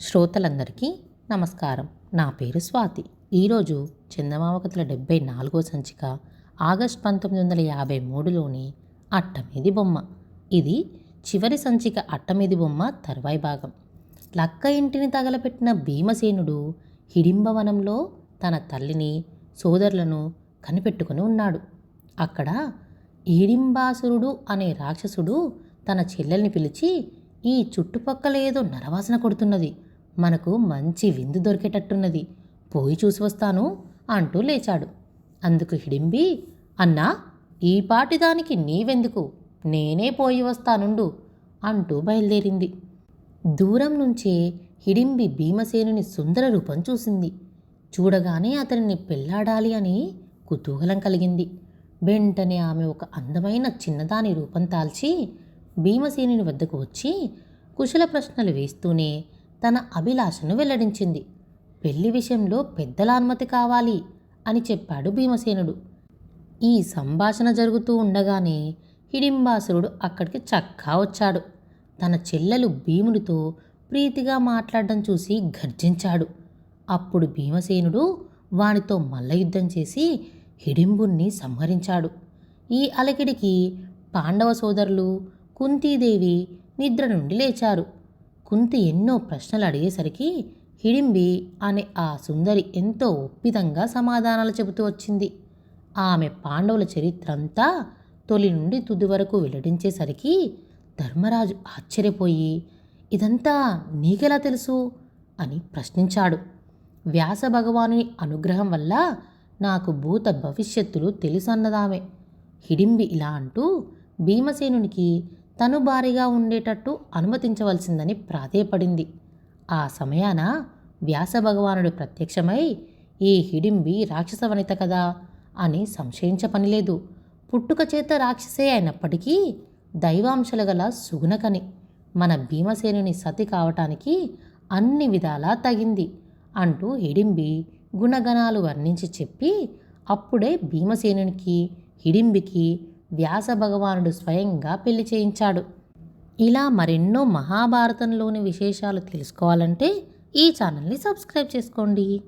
శ్రోతలందరికీ నమస్కారం. నా పేరు స్వాతి. ఈరోజు చందమామ కథల డెబ్బై నాలుగో సంచిక ఆగస్ట్ పంతొమ్మిది వందల యాభై మూడులోని అట్టమీది బొమ్మ. ఇది చివరి సంచిక అట్టమీది బొమ్మ తర్వాయి భాగం. లక్క ఇంటిని తగలపెట్టిన భీమసేనుడు హిడింబవనంలో తన తల్లిని సోదరులను కనిపెట్టుకుని ఉన్నాడు. అక్కడ ఈడింబాసురుడు అనే రాక్షసుడు తన చెల్లెల్ని పిలిచి ఈ చుట్టుపక్కల ఏదో నరవాసన కొడుతున్నది. మనకు మంచి విందు దొరికేటట్టున్నది. పోయి చూసి వస్తాను అంటూ లేచాడు. అందుకు హిడింబి అన్నా ఈ పాటిదానికి నీవెందుకు? నేనే పోయి వస్తానుండు అంటూ బయలుదేరింది. దూరం నుంచే హిడింబి భీమసేనుని సుందర రూపం చూసింది. చూడగానే అతనిని పెళ్ళాడాలి అని కుతూహలం కలిగింది. వెంటనే ఆమె ఒక అందమైన చిన్నదాని రూపం తాల్చి భీమసేనుని వద్దకు వచ్చి కుశల ప్రశ్నలు వేస్తూనే తన అభిలాషను వెల్లడించింది. పెళ్ళి విషయంలో పెద్దల అనుమతి కావాలి అని చెప్పాడు భీమసేనుడు. ఈ సంభాషణ జరుగుతూ ఉండగానే హిడింబాసురుడు అక్కడికి చక్కా వచ్చాడు. తన చెల్లెలు భీమునితో ప్రీతిగా మాట్లాడడం చూసి గర్జించాడు. అప్పుడు భీమసేనుడు వానితో మల్లయుద్ధం చేసి హిడింబుణ్ణి సంహరించాడు. ఈ అలకిడికి పాండవ సోదరులు కుంతీదేవి నిద్ర నుండి లేచారు. కుంతి ఎన్నో ప్రశ్నలు అడిగేసరికి హిడింబి అనే ఆ సుందరి ఎంతో ఒప్పితంగా సమాధానాలు చెబుతూ వచ్చింది. ఆమె పాండవుల చరిత్ర అంతా తొలి నుండి తుది వరకు వెల్లడించేసరికి ధర్మరాజు ఆశ్చర్యపోయి ఇదంతా నీకెలా తెలుసు? అని ప్రశ్నించాడు. వ్యాస భగవానుని అనుగ్రహం వల్ల నాకు భూత భవిష్యత్తులు తెలుసన్నదామె. హిడింబి ఇలా అంటూ భీమసేనునికి తను భారీగా ఉండేటట్టు అనుమతించవలసిందని ప్రాధేయపడింది. ఆ సమయాన వ్యాస భగవానుడు ప్రత్యక్షమై ఈ హిడింబి రాక్షస వనిత కదా అని సంశయించ పనిలేదు. పుట్టుక చేత రాక్షసే అయినప్పటికీ దైవాంశలు గల సుగుణకని మన భీమసేనుని సతి కావటానికి అన్ని విధాలా తగింది. అంటూ హిడింబి గుణగణాలు వర్ణించి చెప్పి అప్పుడే భీమసేనునికి హిడింబికి వ్యాస భగవానుడు స్వయంగా పెళ్ళి చేయించాడు. ఇలా మరెన్నో మహాభారతంలోని విశేషాలు తెలుసుకోవాలంటే ఈ ఛానల్ని సబ్స్క్రైబ్ చేసుకోండి.